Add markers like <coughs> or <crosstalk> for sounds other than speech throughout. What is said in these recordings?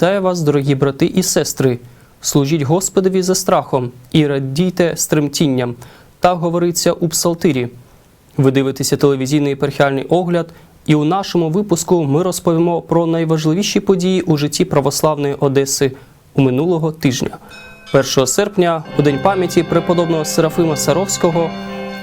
Вітаю вас, дорогі брати і сестри. Служіть Господові за страхом і радійте з тремтінням. Так говориться у Псалтирі. Ви дивитеся телевізійний епархіальний огляд, і у нашому випуску ми розповімо про найважливіші події у житті православної Одеси у минулого тижня. 1 серпня, у день пам'яті преподобного Серафима Саровського,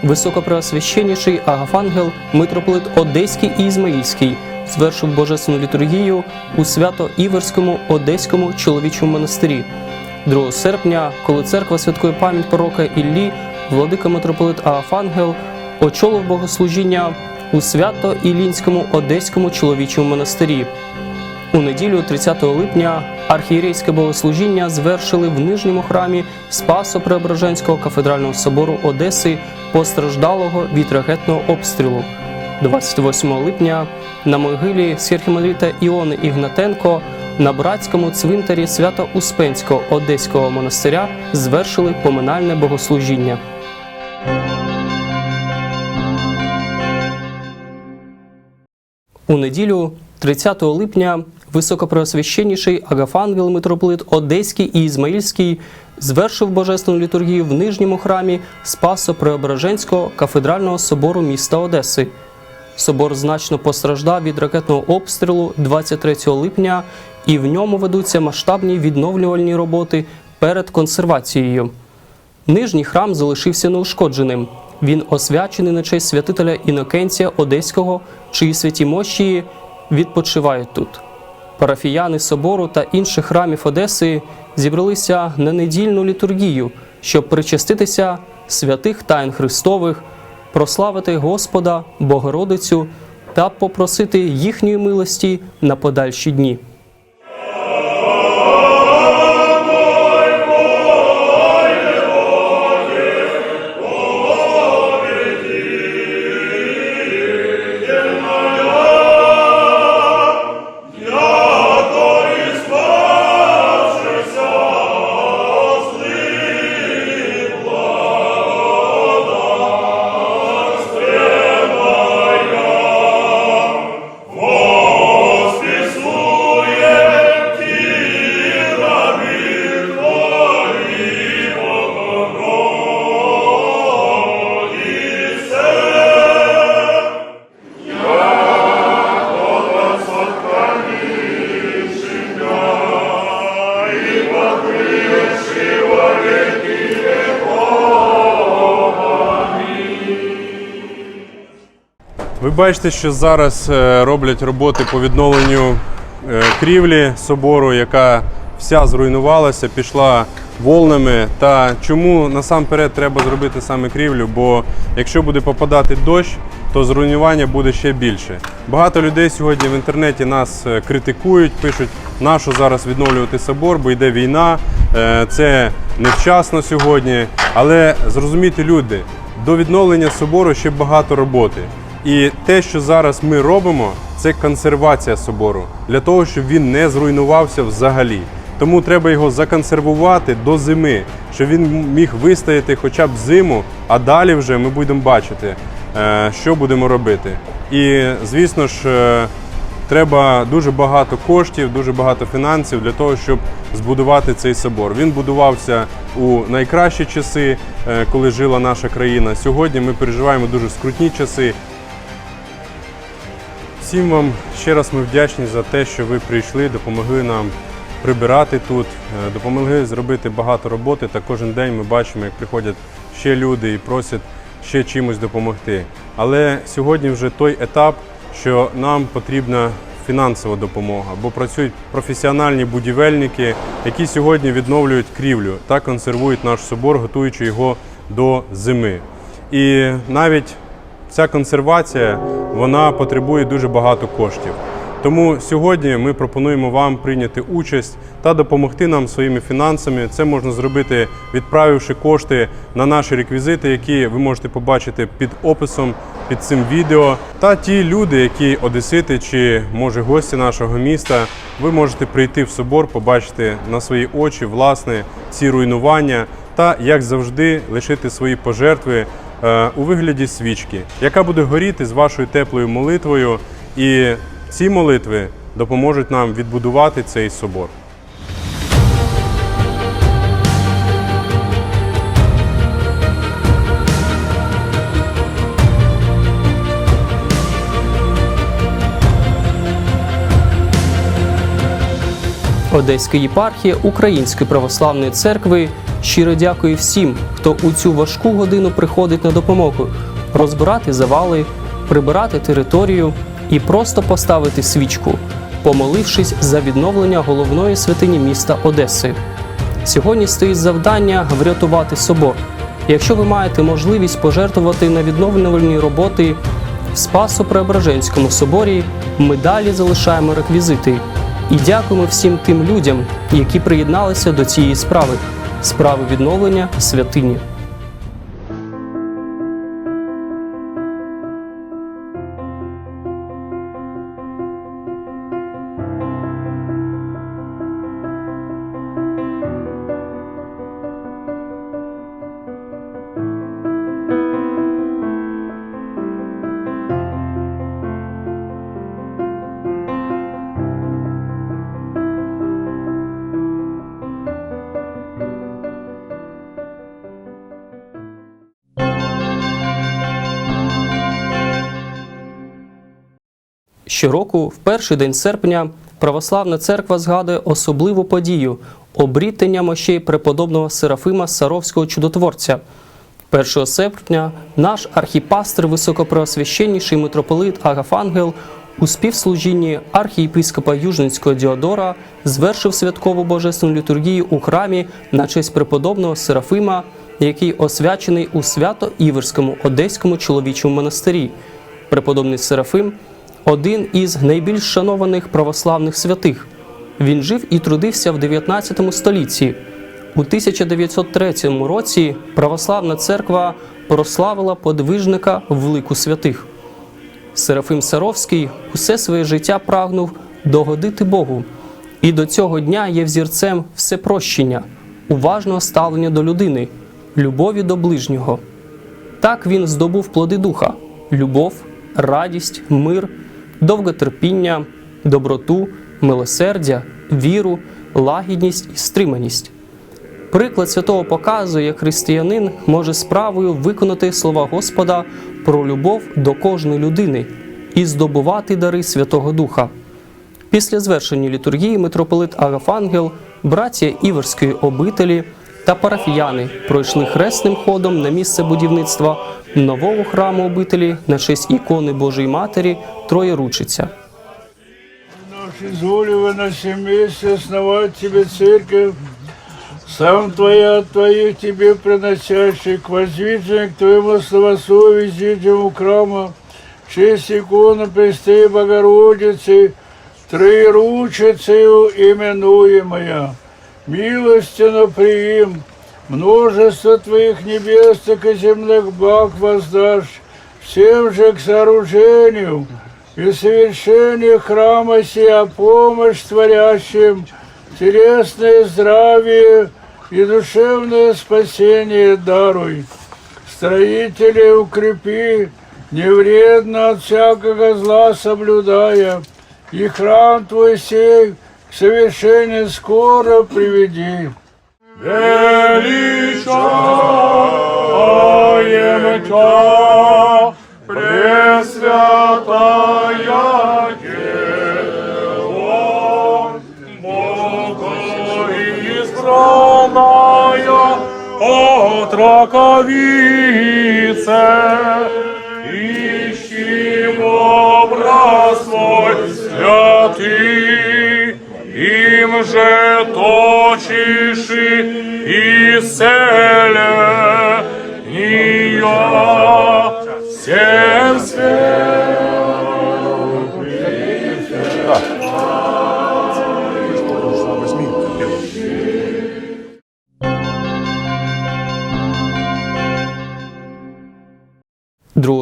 високопреосвященніший Агафангел, митрополит Одеський і Ізмаїльський, звершив божественну літургію у свято-Іверському Одеському чоловічому монастирі. 2 серпня, коли церква святкує пам'ять пророка Іллі, владика митрополит Агафангел очолив богослужіння у свято-Іллінському Одеському чоловічому монастирі. У неділю 30 липня архієрейське богослужіння звершили в нижньому храмі Спасо Преображенського кафедрального собору Одеси, постраждалого від ракетного обстрілу. 28 липня на могилі схерхімандріта Іони Ігнатенко на братському цвинтарі Свято-Успенського Одеського монастиря звершили поминальне богослужіння. У неділю 30 липня високопреосвященніший Агафангел митрополит Одеський і Ізмаїльський звершив божественну літургію в нижньому храмі Спасо Преображенського кафедрального собору міста Одеси. Собор значно постраждав від ракетного обстрілу 23 липня, і в ньому ведуться масштабні відновлювальні роботи перед консервацією. Нижній храм залишився неушкодженим. Він освячений на честь святителя Інокенція Одеського, чиї святі мощі відпочивають тут. Парафіяни собору та інших храмів Одеси зібралися на недільну літургію, щоб причаститися святих тайн Христових, прославити Господа, Богородицю та попросити їхньої милості на подальші дні. Бачите, що зараз е, роблять роботи по відновленню е, крівлі собору, яка вся зруйнувалася, пішла волнами. Та чому насамперед треба зробити саме крівлю? Бо якщо буде попадати дощ, то зруйнування буде ще більше. Багато людей сьогодні в інтернеті нас е, критикують, пишуть, нащо зараз відновлювати собор, бо йде війна, це невчасно сьогодні. Але зрозумійте, люди, до відновлення собору ще багато роботи. І те, що зараз ми робимо, це консервація собору для того, щоб він не зруйнувався взагалі. Тому треба його законсервувати до зими, щоб він міг вистояти хоча б зиму, а далі вже ми будемо бачити, е, що будемо робити. І звісно ж, е, треба дуже багато коштів, дуже багато фінансів для того, щоб збудувати цей собор. Він будувався у найкращі часи, е, коли жила наша країна. Сьогодні ми переживаємо дуже скрутні часи. Всім вам ще раз ми вдячні за те, що ви прийшли, допомогли нам прибирати тут, е, допомогли зробити багато роботи. Та кожен день ми бачимо, як приходять ще люди і просять ще чимось допомогти. Але сьогодні вже той етап, що нам потрібна фінансова допомога, бо працюють професіональні будівельники, які сьогодні відновлюють крівлю та консервують наш собор, готуючи його до зими. І навіть ця консервація вона потребує дуже багато коштів. Тому сьогодні ми пропонуємо вам прийняти участь та допомогти нам своїми фінансами. Це можна зробити, відправивши кошти на наші реквізити, які ви можете побачити під описом під цим відео. Та ті люди, які одесити чи може гості нашого міста, ви можете прийти в собор, побачити на свої очі власне ці руйнування та як завжди лишити свої пожертви у вигляді свічки, яка буде горіти з вашою теплою молитвою. І ці молитви допоможуть нам відбудувати цей собор. Одеська єпархія Української православної церкви щиро дякує всім, хто у цю важку годину приходить на допомогу розбирати завали, прибирати територію і просто поставити свічку, помолившись за відновлення головної святині міста Одеси. Сьогодні стоїть завдання врятувати собор. Якщо ви маєте можливість пожертвувати на відновлювальні роботи в Спасо-Преображенському соборі, ми далі залишаємо реквізити і дякуємо всім тим людям, які приєдналися до цієї справи справи відновлення святині. Щороку, в перший день серпня, православна церква згадує особливу подію обрітення мощей преподобного Серафима Саровського чудотворця. 1 серпня наш архіпастир високопреосвященніший митрополит Агафангел у співслужінні архієпископа Южницького Діодора звершив святкову божественну літургію у храмі на честь преподобного Серафима, який освячений у свято-іверському одеському чоловічому монастирі. Преподобний Серафим один із найбільш шанованих православних святих. Він жив і трудився в 19 столітті. У 1903 році православна церква прославила подвижника в лику святих. Серафим Саровський усе своє життя прагнув догодити Богу, і до цього дня є взірцем всепрощення, уважного ставлення до людини, любові до ближнього. Так він здобув плоди духа: любов, радість, мир, довготерпіння, доброту, милосердя, віру, лагідність і стриманість. Приклад святого показує, як християнин може справою виконати слова Господа про любов до кожної людини і здобувати дари Святого Духа. Після звершення літургії митрополит Агафангел, браття Іверської обителі та парафіяни пройшли хресним ходом на місце будівництва нового храму обителі на честь ікони Божої Матері Троєручиця. Наш изволив на всем месте основать тебе церковь, сам Твоя от Твоих Тебе приносящий, к воздвижению к Твоему словословию, зидему храма, в честь иконы Престы Богородицы, Троеручицею именуемая. Милостино приим, множество Твоих небесных и земных благ воздашь, всем же к сооружению и совершению храма сия помощь творящим, телесное здравие и душевное спасение даруй. Строителей укрепи, невредно от всякого зла соблюдая, и храм Твой сей к совершению скоро приведи. Величаем Тебя, Пресвятая Дева, Богоизбранная от раковицы, ищем образ Твой святый, им же точишь и исцеля всем свет. –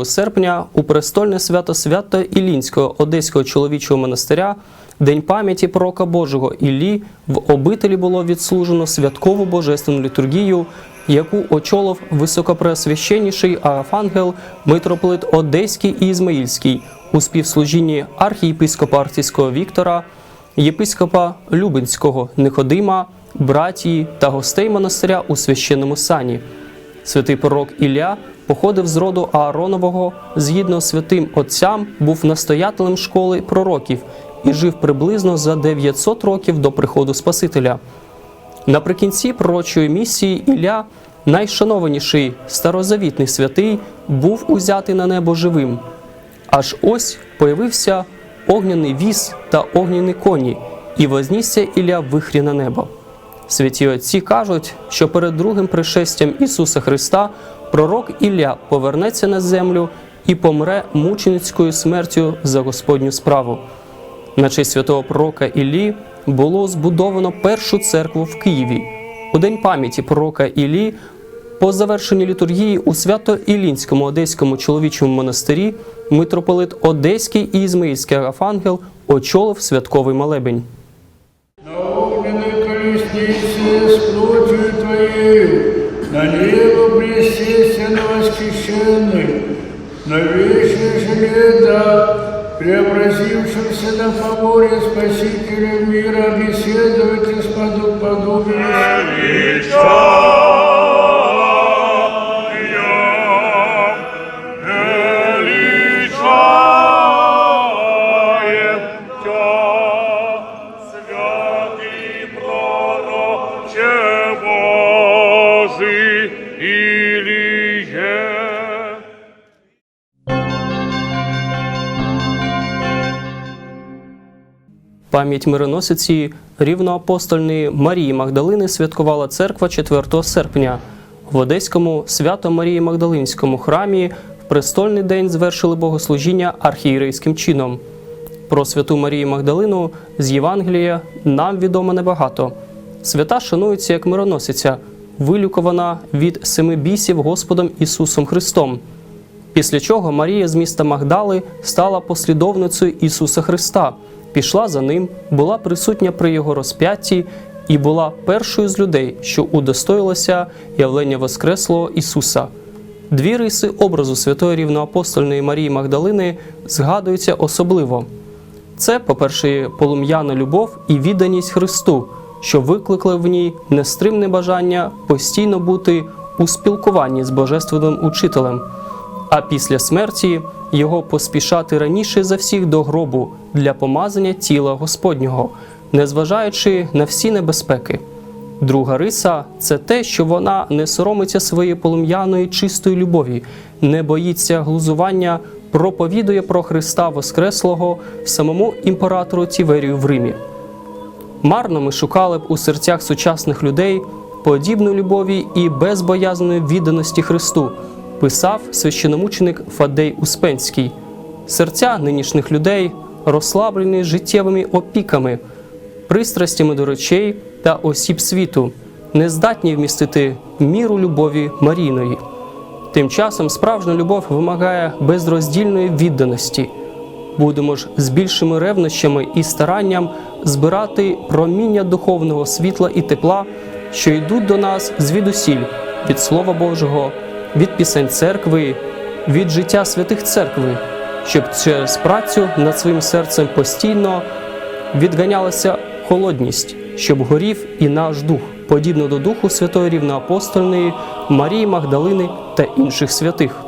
серпня у престольне свято свято Іллінського Одеського чоловічого монастиря День пам'яті пророка Божого Іллі в обителі було відслужено святкову божественну літургію, яку очолив високопреосвященніший Агафангел, митрополит Одеський і Ізмаїльський у співслужінні архієпископа Арцівського Віктора, єпископа Любинського Никодима, братії та гостей монастиря у священному сані. Святий пророк Ілля походив з роду Ааронового, згідно з святим отцям, був настоятелем школи пророків і жив приблизно за 900 років до приходу Спасителя. Наприкінці пророчої місії Ілля, найшанованіший старозавітний святий, був узятий на небо живим. Аж ось появився огняний віз та огняні коні, і вознісся Ілля вихрі на небо. Святі отці кажуть, що перед другим пришестям Ісуса Христа пророк Ілля повернеться на землю і помре мученицькою смертю за Господню справу. На честь святого пророка Іллі було збудовано першу церкву в Києві. У день пам'яті пророка Іллі по завершенні літургії у Свято-Іллінському Одеському чоловічому монастирі митрополит Одеський і Ізмаїльський Агафангел очолив святковий молебень. Колеснице с плотью Твоей, на небо преестественно восхищенный, на вечное железо, преобразившимся на фаворе Спасителя мира, беседовать с подобием Пам'ять мироносиці рівноапостольної Марії Магдалини святкувала церква 4 серпня. В Одеському свято Марії Магдалинському храмі в престольний день звершили богослужіння архієрейським чином. Про святу Марію Магдалину з Євангелія нам відомо небагато. Свята шанується як мироносиця, вилікувана від семи бісів Господом Ісусом Христом. Після чого Марія з міста Магдали стала послідовницею Ісуса Христа, пішла за ним, була присутня при його розп'ятті і була першою з людей, що удостоїлася явлення Воскреслого Ісуса. Дві риси образу святої рівноапостольної Марії Магдалини згадуються особливо. Це, по-перше, полум'яна любов і відданість Христу, що викликали в ній нестримне бажання постійно бути у спілкуванні з Божественним учителем, а після смерті його поспішати раніше за всіх до гробу для помазання тіла Господнього, незважаючи на всі небезпеки. Друга риса це те, що вона не соромиться своєї полум'яної чистої любові, не боїться глузування, проповідує про Христа Воскреслого самому імператору Тіверію в Римі. Марно ми шукали б у серцях сучасних людей подібної любові і безбоязної відданості Христу, писав священомученик Фадей Успенський. Серця нинішніх людей розслаблені життєвими опіками, пристрастями до речей та осіб світу, не здатні вмістити міру любові Марійної. Тим часом справжня любов вимагає безроздільної відданості. Будемо ж з більшими ревнощами і старанням збирати проміння духовного світла і тепла, що йдуть до нас звідусіль від Слова Божого, від пісень церкви, від життя святих церкви, щоб через працю над своїм серцем постійно відганялася холодність, щоб горів і наш дух, подібно до Духу Святої Рівноапостольної Марії Магдалини та інших святих.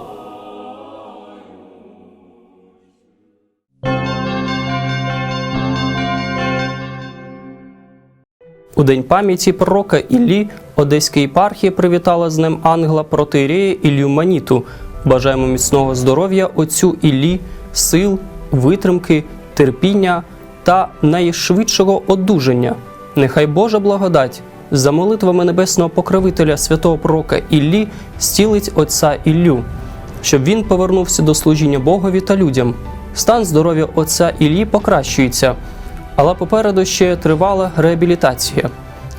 У день пам'яті пророка Іллі Одеська єпархія привітала з ним ангела протиерея Іллю Маніту. Бажаємо міцного здоров'я отцю Іллі, сил, витримки, терпіння та найшвидшого одужання. Нехай Божа благодать за молитвами небесного покровителя святого пророка Іллі стілить отця Іллю, щоб він повернувся до служіння Богові та людям. Стан здоров'я отця Іллі покращується, але попереду ще тривала реабілітація.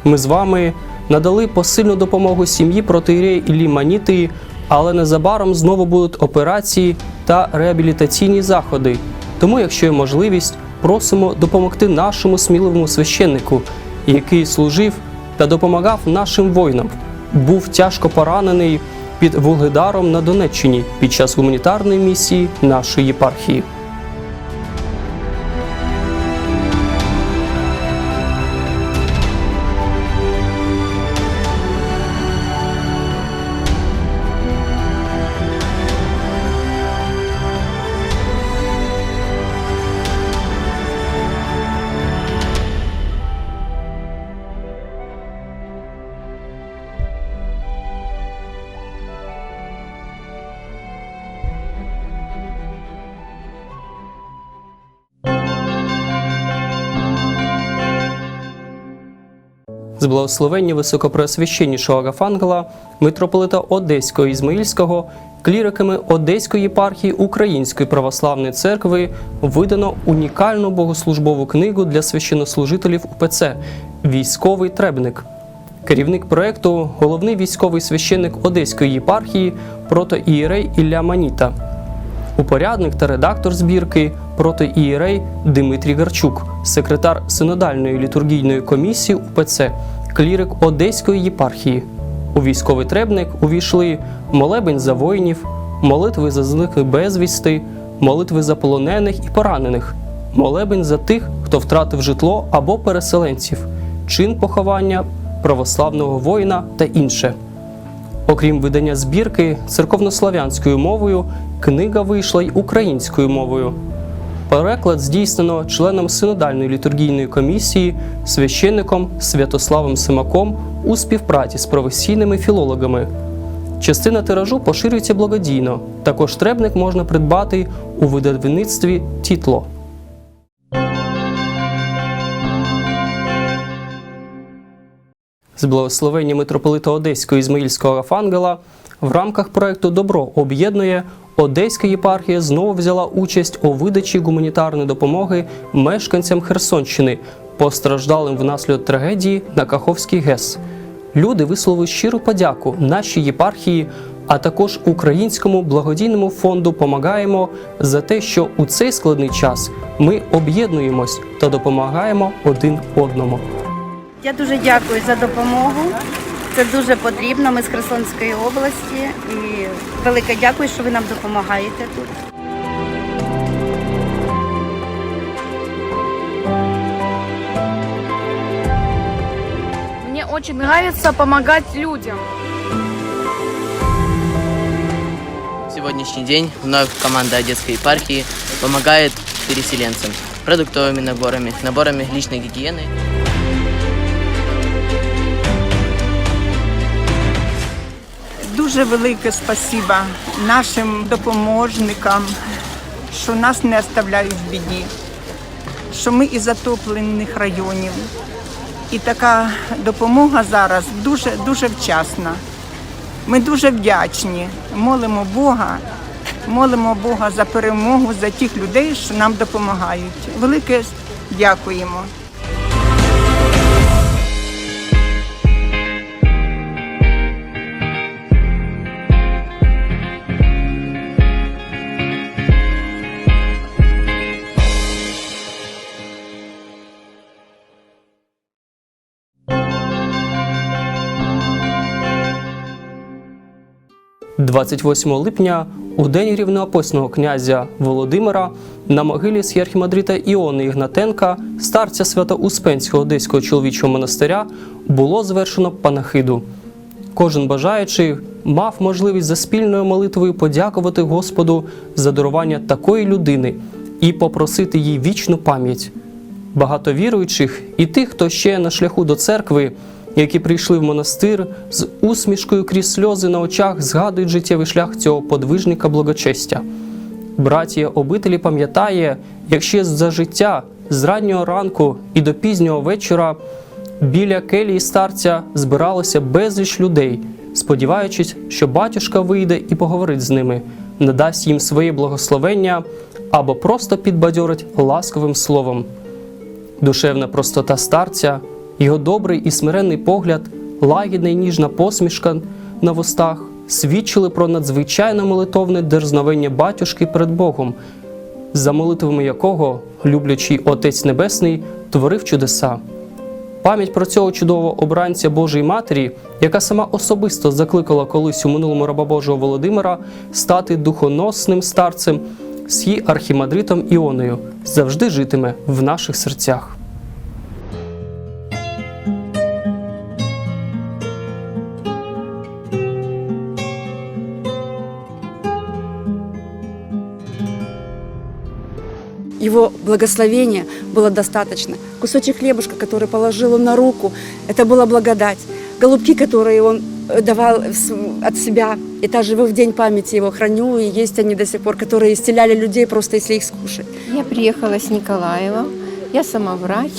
Ми з вами надали посильну допомогу сім'ї протиєреї Іллі Маніти, але незабаром знову будуть операції та реабілітаційні заходи. Тому, якщо є можливість, просимо допомогти нашому сміливому священнику, який служив та допомагав нашим воїнам. Був тяжко поранений під Вугледаром на Донеччині під час гуманітарної місії нашої єпархії. З благословення високопреосвященнішого Агафангела, митрополита Одеського Ізмаїльського, кліриками Одеської єпархії Української православної церкви видано унікальну богослужбову книгу для священнослужителів УПЦ Військовий требник. Керівник проекту головний військовий священник Одеської єпархії протоієрей Ілля Маніта. Упорядник та редактор збірки протоієрей Дмитрій Гарчук, секретар синодальної літургійної комісії УПЦ, клірик Одеської єпархії. У військовий требник увійшли молебень за воїнів, молитви за зниклих безвісти, молитви за полонених і поранених, молебень за тих, хто втратив житло або переселенців, чин поховання православного воїна та інше. Окрім видання збірки церковнослав'янською мовою, книга вийшла й українською мовою. Переклад здійснено членом синодальної літургійної комісії, священником Святославом Симаком у співпраці з професійними філологами. Частина тиражу поширюється благодійно. Також требник можна придбати у видавництві Тітло. З благословення митрополита Одеського Ізмаїльського Арафангела в рамках проекту Добро об'єднує Одеська єпархія знову взяла участь у видачі гуманітарної допомоги мешканцям Херсонщини, постраждалим внаслідок трагедії на Каховський ГЕС. Люди висловили щиру подяку нашій єпархії, а також українському благодійному фонду Помагаємо за те, що у цей складний час ми об'єднуємось та допомагаємо один одному. Я дуже дякую за допомогу. Це дуже потрібно. Ми з Херсонської області і велике дякую, що ви нам допомагаєте тут. Мне очень нравится помогать людям. Сегодняшний день вновь команда Одесской епархии помогает переселенцам продуктовыми наборами, наборами личной гигиены. Дуже велике спасіба нашим допоможникам, що нас не оставляють в біді, що ми із затоплених районів. І така допомога зараз дуже дуже вчасна. Ми дуже вдячні. Молимо Бога, молимо Бога за перемогу, за тих людей, що нам допомагають. Велике дякуємо. – 28 липня, у день рівноапосного князя Володимира, на могилі схіархімандрита Іони Ігнатенка, старця Свято-Успенського Одеського чоловічого монастиря, було звершено панахиду. Кожен бажаючий мав можливість за спільною молитвою подякувати Господу за дарування такої людини і попросити їй вічну пам'ять. Багато віруючих і тих, хто ще на шляху до церкви, які прийшли в монастир, з усмішкою крізь сльози на очах згадують життєвий шлях цього подвижника благочестя. Братія обителі пам'ятає, як ще за життя з раннього ранку і до пізнього вечора біля келії старця збиралося безліч людей, сподіваючись, що батюшка вийде і поговорить з ними, надасть їм своє благословення або просто підбадьорить ласковим словом. Душевна простота старця, його добрий і смиренний погляд, лагідна й ніжна посмішка на вустах свідчили про надзвичайно молитовне дерзновення батюшки перед Богом, за молитвами якого люблячий Отець Небесний творив чудеса. Пам'ять про цього чудового обранця Божої Матері, яка сама особисто закликала колись у минулому раба Божого Володимира стати духоносним старцем з її архімандритом Іоною, завжди житиме в наших серцях. Его благословения было достаточно. Кусочек хлебушка, который положил он на руку, это была благодать. Голубки, которые он э, давал в с- от себя, и даже в день памяти его храню, и есть они до сих пор, которые исцеляли людей просто если их скушать. Я приехала с Николаева, я сама врач,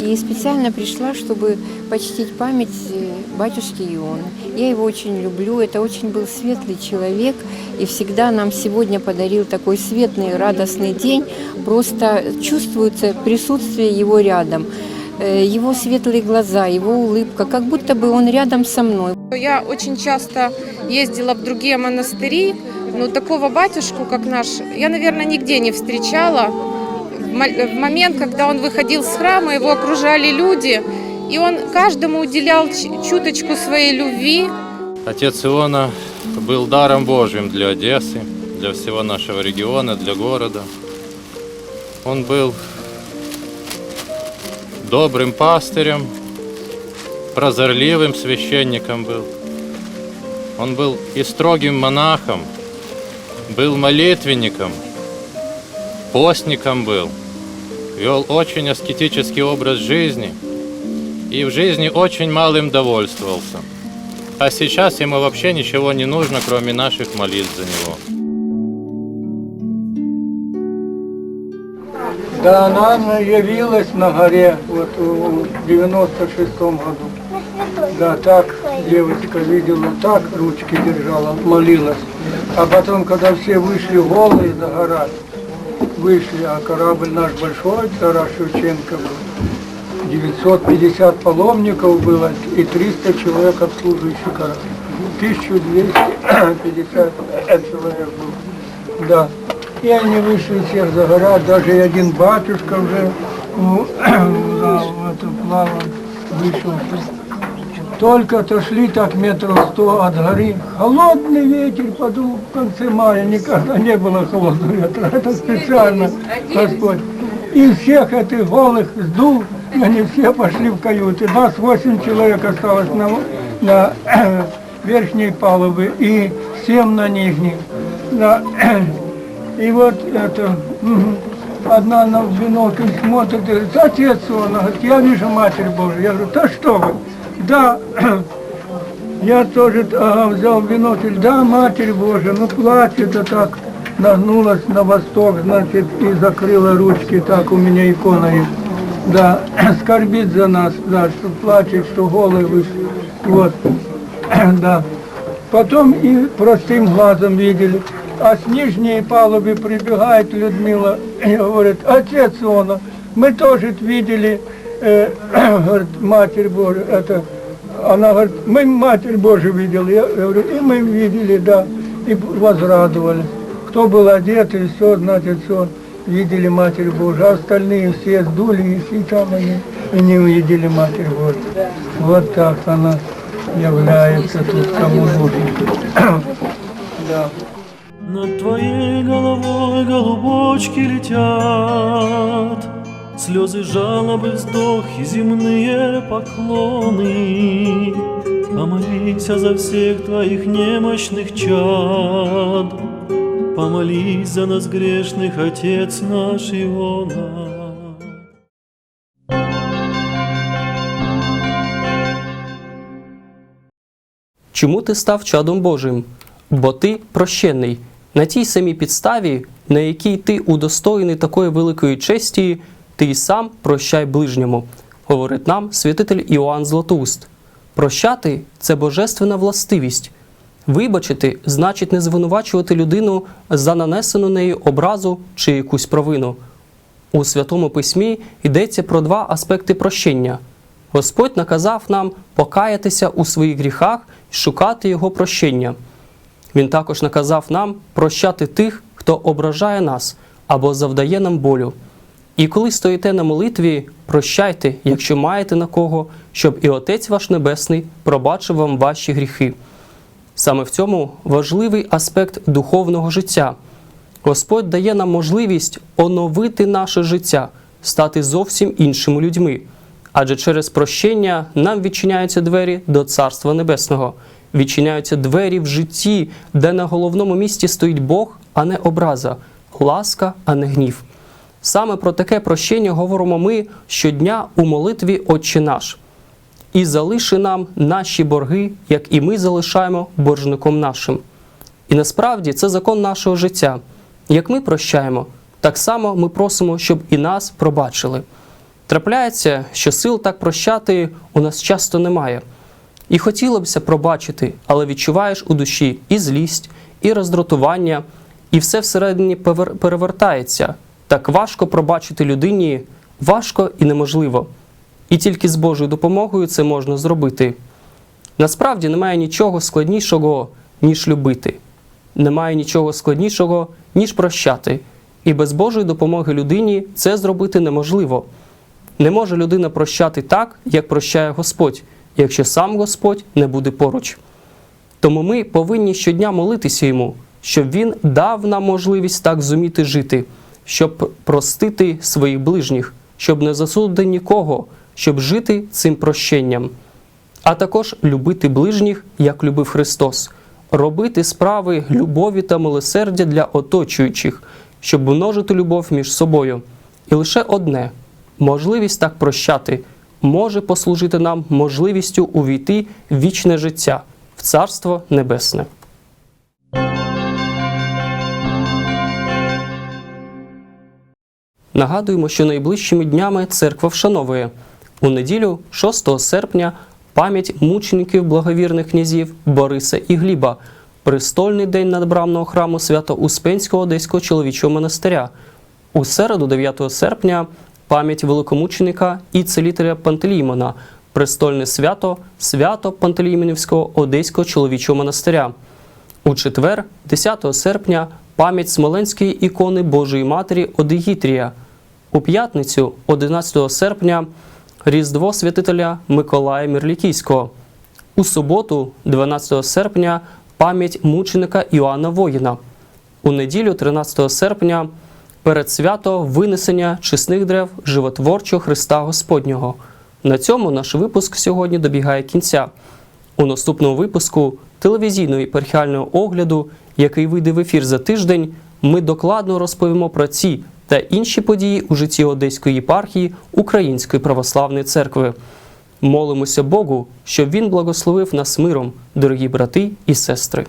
И специально пришла, чтобы почтить память э, батюшки Иона. Я его очень люблю, это очень был светлый человек, и всегда нам сегодня подарил такой светлый, радостный день. Просто чувствуется присутствие его рядом, Э, его светлые глаза, его улыбка, как будто бы он рядом со мной. Я очень часто ездила в другие монастыри, но такого батюшку, как наш, я, наверное, нигде не встречала. В мо- в момент, когда он выходил с храма, его окружали люди, и он каждому уделял чуточку своей любви, Отец Иона был даром Божьим для Одессы, для всего нашего региона, для города. Он был добрым пастырем, прозорливым священником был. Он был и строгим монахом, был молитвенником, постником был, вел очень аскетический образ жизни и в жизни очень малым довольствовался. А сейчас ему вообще ничего не нужно, кроме наших молитв за него. Да, она явилась на горе вот в 96-м году. Да, так девочка видела, так ручки держала, молилась. А потом, когда все вышли голые за гора, вышли, а корабль наш большой, Тарас Шевченко был, 950 паломников было и 300 человек обслуживающих корабль. 1250 человек было. Да. И они вышли всех загорать, даже и один батюшка уже ну, да, <clears throat> в это плавал, вышел. Только отошли так метров сто от горы. Холодный ветер подул в конце мая. Никогда не было холодного ветра. Это специально Господь. И всех этих голых сдул, и они все пошли в каюты. Нас восемь человек осталось на, на <clears throat> верхней палубе и семь на нижней. На, <clears throat> и вот это, одна на бинокль смотрит и говорит, отец он, говорит, я вижу Матерь Божию. Я говорю, да что вы? Да, <clears throat> я тоже ага, взял бинокль, да, Матерь Божия, ну плачет, а так нагнулась на восток, значит, и закрыла ручки, так у меня икона есть. Да, <clears throat> скорбит за нас, да, что плачет, что голый вышел. Вот, <clears throat> да. Потом и простым глазом видели. А с нижней палубы прибегает Людмила и говорит, отец Иона, мы тоже видели, э, говорит, Матерь Божия, это, она говорит, мы Матерь Божию видели, я говорю, и мы видели, да, и возрадовались. Кто был одет и все, значит, все, видели Матерь Божию, а остальные все сдули, и там они и не увидели Матерь Божию. Вот так она является тут кому нужно. <coughs> Да. Над твоей головой голубочки летят, Слезы, жалобы, вздохи, земные поклоны. Помолись за всех твоих немощных чад, Помолись за нас грешных, Отец наш Иона. Чому ти став чадом Божим? Бо ти прощений. На тій самій підставі, на якій ти удостоєний такої великої честі, ти й сам прощай ближньому, говорить нам святитель Іоанн Златоуст. Прощати це божественна властивість. Вибачити значить не звинувачувати людину за нанесену нею образу чи якусь провину. У Святому Письмі йдеться про два аспекти прощення. Господь наказав нам покаятися у своїх гріхах і шукати Його прощення. Він також наказав нам прощати тих, хто ображає нас або завдає нам болю. І коли стоїте на молитві, прощайте, якщо маєте на кого, щоб і Отець ваш Небесний пробачив вам ваші гріхи. Саме в цьому важливий аспект духовного життя. Господь дає нам можливість оновити наше життя, стати зовсім іншими людьми. Адже через прощення нам відчиняються двері до Царства Небесного, відчиняються двері в житті, де на головному місці стоїть Бог, а не образа, ласка, а не гнів. Саме про таке прощення говоримо ми щодня у молитві Отче наш. І залиши нам наші борги, як і ми залишаємо боржником нашим. І насправді це закон нашого життя. Як ми прощаємо, так само ми просимо, щоб і нас пробачили. Трапляється, що сил так прощати у нас часто немає. І хотілося б пробачити, але відчуваєш у душі і злість, і роздратування, і все всередині перевертається. Так важко пробачити людині, важко і неможливо. І тільки з Божою допомогою це можна зробити. Насправді немає нічого складнішого, ніж любити. Немає нічого складнішого, ніж прощати. І без Божої допомоги людині це зробити неможливо. Не може людина прощати так, як прощає Господь, якщо сам Господь не буде поруч. Тому ми повинні щодня молитися йому, щоб він дав нам можливість так зуміти жити, щоб простити своїх ближніх, щоб не засудити нікого, щоб жити цим прощенням, а також любити ближніх, як любив Христос, робити справи любові та милосердя для оточуючих, щоб множити любов між собою. І лише одне можливість так прощати може послужити нам можливістю увійти в вічне життя, в Царство Небесне. Нагадуємо, що найближчими днями церква вшановує у неділю, 6 серпня, пам'ять мучеників благовірних князів Бориса і Гліба, престольний день надбрамного храму Свято-Успенського Одеського чоловічого монастиря. У середу, 9 серпня, пам'ять великомученика і целітаря Пантелеймона, престольне свято, свято Пантелеймонівського Одеського чоловічого монастиря. У четвер, 10 серпня, пам'ять Смоленської ікони Божої Матері Одегітрія. У п'ятницю, 11 серпня, Різдво святителя Миколая Мірлікійського. У суботу, 12 серпня, пам'ять мученика Іоанна Воїна. У неділю, 13 серпня, перед свято винесення чесних древ животворчого Христа Господнього. На цьому наш випуск сьогодні добігає кінця. У наступному випуску телевізійного епархіального огляду, який вийде в ефір за тиждень, ми докладно розповімо про ці та інші події у житті Одеської єпархії Української православної церкви. Молимося Богу, щоб він благословив нас миром, дорогі брати і сестри.